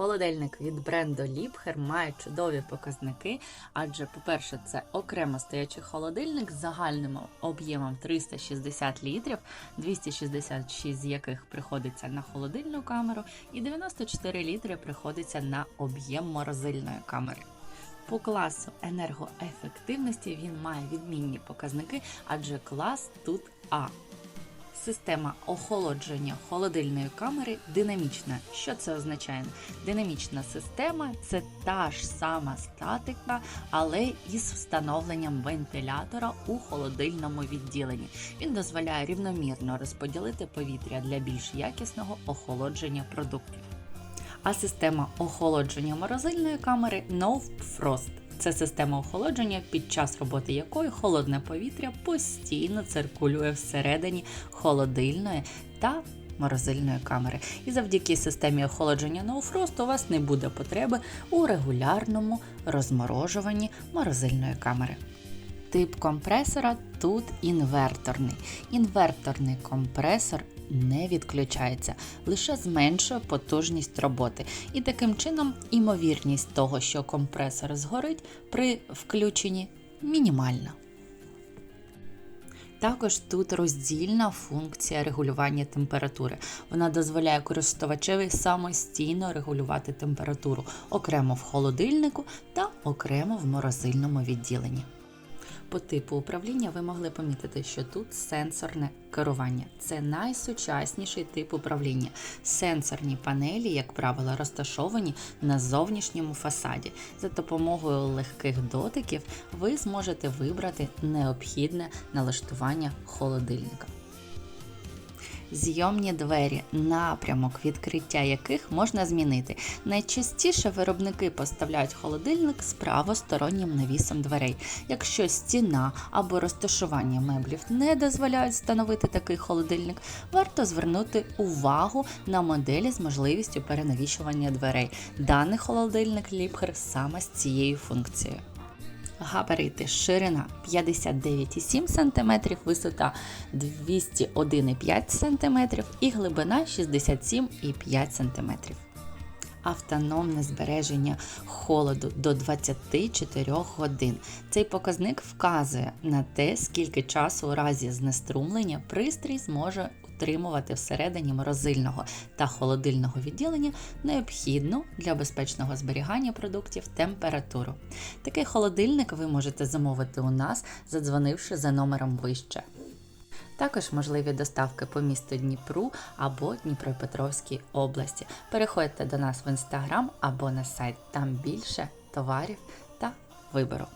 Холодильник від бренду Liebherr має чудові показники, адже, по-перше, це окремо стоячий холодильник з загальним об'ємом 360 літрів, 266 з яких приходиться на холодильну камеру, і 94 літри приходиться на об'єм морозильної камери. По класу енергоефективності він має відмінні показники, адже клас тут А. Система охолодження холодильної камери динамічна. Що це означає? Динамічна система це та ж сама статика, але із встановленням вентилятора у холодильному відділенні. Він дозволяє рівномірно розподілити повітря для більш якісного охолодження продуктів. А система охолодження морозильної камери No. Це система охолодження, під час роботи якої холодне повітря постійно циркулює всередині холодильної та морозильної камери. І завдяки системі охолодження Frost у вас не буде потреби у регулярному розморожуванні морозильної камери. Тип компресора тут інверторний. Інверторний компресор не відключається, лише зменшує потужність роботи. І таким чином імовірність того, що компресор згорить при включенні мінімальна. Також тут роздільна функція регулювання температури. Вона дозволяє користувачеві самостійно регулювати температуру окремо в холодильнику та окремо в морозильному відділенні. По типу управління ви могли помітити, що тут сенсорне керування. Це найсучасніший тип управління. Сенсорні панелі, як правило, розташовані на зовнішньому фасаді. За допомогою легких дотиків ви зможете вибрати необхідне налаштування холодильника. Зйомні двері, напрямок відкриття яких можна змінити. Найчастіше виробники поставляють холодильник з правостороннім навісом дверей. Якщо стіна або розташування меблів не дозволяють встановити такий холодильник, варто звернути увагу на моделі з можливістю перенавішування дверей. Даний холодильник Liebherr саме з цією функцією. Габарити ширина 59,7 см, висота 201,5 см і глибина 67,5 см. Автономне збереження холоду до 24 годин. Цей показник вказує на те, скільки часу у разі знеструмлення пристрій зможе утримувати всередині морозильного та холодильного відділення необхідну для безпечного зберігання продуктів температуру. Такий холодильник ви можете замовити у нас, задзвонивши за номером вище. Також можливі доставки по місту Дніпру або Дніпропетровській області. Переходьте до нас в інстаграм або на сайт, там більше товарів та вибору.